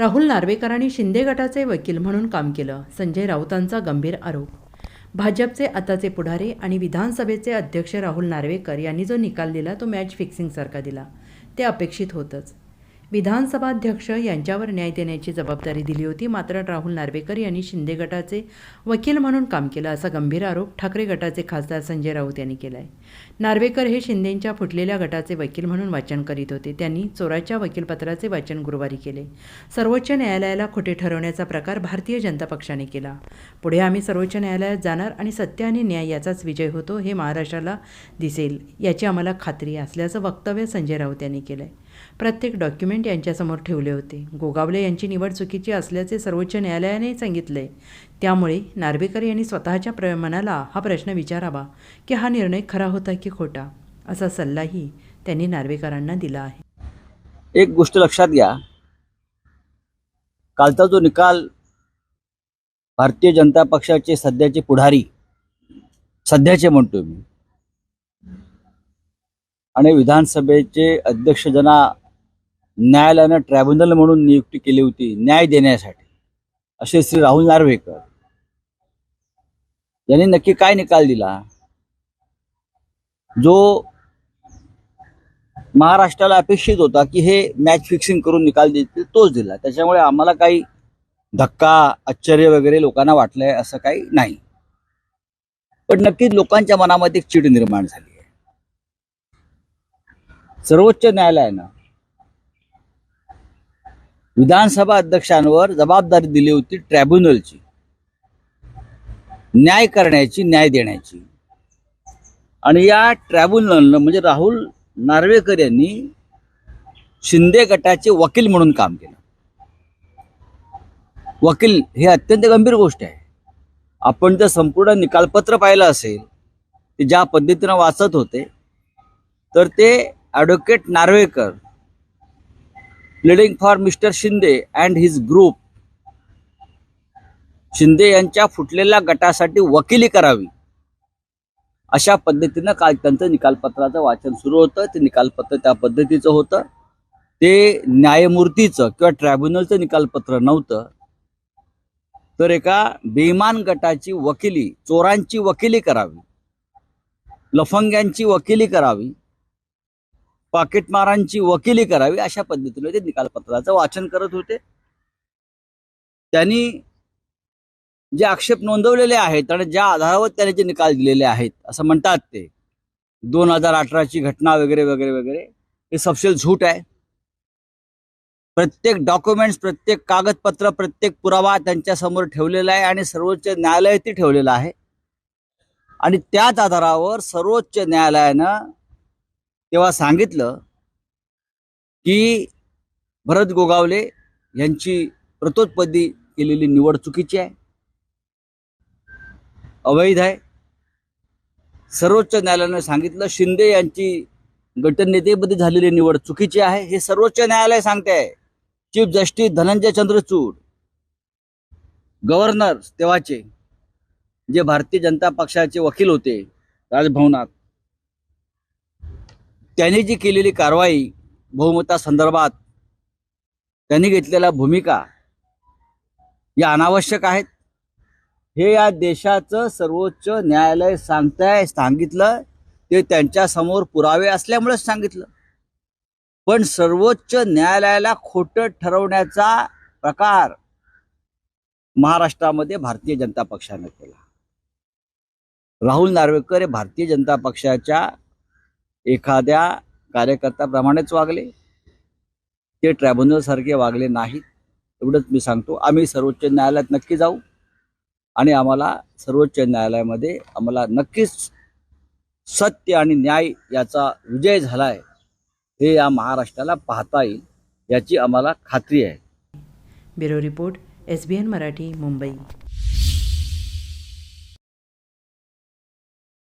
राहुल नार्वेकरांनी शिंदे गटाचे वकील म्हणून काम केलं. संजय राऊतांचा गंभीर आरोप. भाजपचे आताचे पुढारी आणि विधानसभेचे अध्यक्ष राहुल नार्वेकर यांनी जो निकाल दिला तो मॅच फिक्सिंगसारखा दिला. ते अपेक्षित होतंच. विधानसभाध्यक्ष यांच्यावर न्याय देण्याची जबाबदारी दिली होती. मात्र राहुल नार्वेकर यांनी शिंदे गटाचे वकील म्हणून काम केलं असा गंभीर आरोप ठाकरे गटाचे खासदार संजय राऊत यांनी केला आहे नार्वेकर हे शिंदेंच्या फुटलेल्या गटाचे वकील म्हणून वाचन करीत होते. त्यांनी चोराच्या वकीलपत्राचे वाचन गुरुवारी केले. सर्वोच्च न्यायालयाला खोटे ठरवण्याचा प्रकार भारतीय जनता पक्षाने केला. पुढे आम्ही सर्वोच्च न्यायालयात जाणार आणि सत्य आणि न्याय याचाच विजय होतो हे महाराष्ट्राला दिसेल याची आम्हाला खात्री असल्याचं वक्तव्य संजय राऊत यांनी केलं आहे प्रत्येक डॉक्युमेंट यांच्यासमोर ठेवले होते. गोगावले यांची निवड चुकीची असल्याचे सर्वोच्च न्यायालयाने सांगितले. त्यामुळे नार्वेकर यांनी स्वतःच्या प्र मनाला हा प्रश्न विचारावा की हा निर्णय खरा होता की खोटा असा सल्लाही त्यांनी नार्वेकरांना दिला आहे. एक गोष्ट लक्षात घ्या. कालचा जो निकाल भारतीय जनता पक्षाचे सध्याचे पुढारी सध्याचे म्हणतोय मी आणि विधानसभेचे अध्यक्ष ज्यांना न्यायालयानं ट्रायब्युनल म्हणून नियुक्ती केली होती न्याय देण्यासाठी. असे श्री राहुल नार्वेकर यांनी नक्की काय निकाल दिला? जो महाराष्ट्राला अपेक्षित होता की हे मॅच फिक्सिंग करून निकाल देतील तोच दिला. त्याच्यामुळे आम्हाला काही धक्का आश्चर्य वगैरे लोकांना वाटलंय असं काही नाही. पण नक्कीच लोकांच्या मनामध्ये एक चिड निर्माण झाली. सर्वोच्च न्यायालयानं विधानसभा अध्यक्षांवर जबाबदारी दिली होती ट्रॅब्युनलची. न्याय करण्याची न्याय देण्याची. आणि या ट्रॅब्युनलनं म्हणजे राहुल नार्वेकर यांनी शिंदे गटाचे वकील म्हणून काम केलं. वकील हे अत्यंत गंभीर गोष्ट आहे. आपण जर संपूर्ण निकालपत्र पाहिलं असेल ते ज्या पद्धतीनं वाचत होते तर ते advocate Narwekar pleading for mister Shinde and his group Shinde यांच्या फुटलेल्या गटासाठी वकिली करावी. अशा पद्धतीनं काल त्यांचं निकालपत्राचं वाचन सुरू होतं. ते निकालपत्र त्या पद्धतीचं होतं. ते न्यायमूर्तीचं किंवा ट्रायब्युनलचं निकालपत्र नव्हतं. तर एका बेईमान गटाची वकिली चोरांची वकिली करावी. लफंग्यांची वकिली करावी. पाकिटमारांची वकिली करावी अशा पद्धतीने ते निकालपत्राचं वाचन करत होते. त्यांनी जे आक्षेप नोंदवलेले आहेत आणि ज्या आधारावर त्याने जे निकाल दिलेले आहेत असं म्हणतात ते. दोन हजार अठराची घटना वगैरे वगैरे वगैरे हे सबशेल झूट आहे. प्रत्येक डॉक्युमेंट्स प्रत्येक कागदपत्र प्रत्येक पुरावा त्यांच्यासमोर ठेवलेला आहे आणि सर्वोच्च न्यायालयातही ठेवलेला आहे. आणि त्याच आधारावर सर्वोच्च न्यायालयानं तेव्हा सांगितलं की भरत गोगावले यांची प्रतोत्पदी केलेली निवड चुकीची आहे. अवैध आहे. सर्वोच्च न्यायालयानं सांगितलं शिंदे यांची गटनेतेपदी झालेली निवड चुकीची आहे. हे सर्वोच्च न्यायालय सांगते. आहे chief justice Dhananjay Chandrachud governor तेव्हाचे जे भारतीय जनता पक्षाचे वकील होते राजभवनात. त्याने जी केलेली कारवाई बहुमतासंदर्भात त्यांनी घेतलेल्या भूमिका या अनावश्यक आहेत. हे या देशाचं सर्वोच्च न्यायालय सांगताय सांगितलं ते त्यांच्यासमोर पुरावे असल्यामुळेच सांगितलं. पण सर्वोच्च न्यायालयाला खोटं ठरवण्याचा प्रकार महाराष्ट्रामध्ये भारतीय जनता पक्षाने केला. राहुल नार्वेकर हे भारतीय जनता पक्षाच्या एखाद्या कार्यकर्त्याप्रमाणेच वागले. ते ट्रायब्युनलसारखे वागले नाहीत एवढंच मी सांगतो. आम्ही सर्वोच्च न्यायालयात नक्की जाऊ आणि आम्हाला सर्वोच्च न्यायालयामध्ये आम्हाला नक्कीच सत्य आणि न्याय याचा विजय झालाय हे या महाराष्ट्राला पाहता येईल याची आम्हाला खात्री आहे. Bureau report S B N Marathi Mumbai.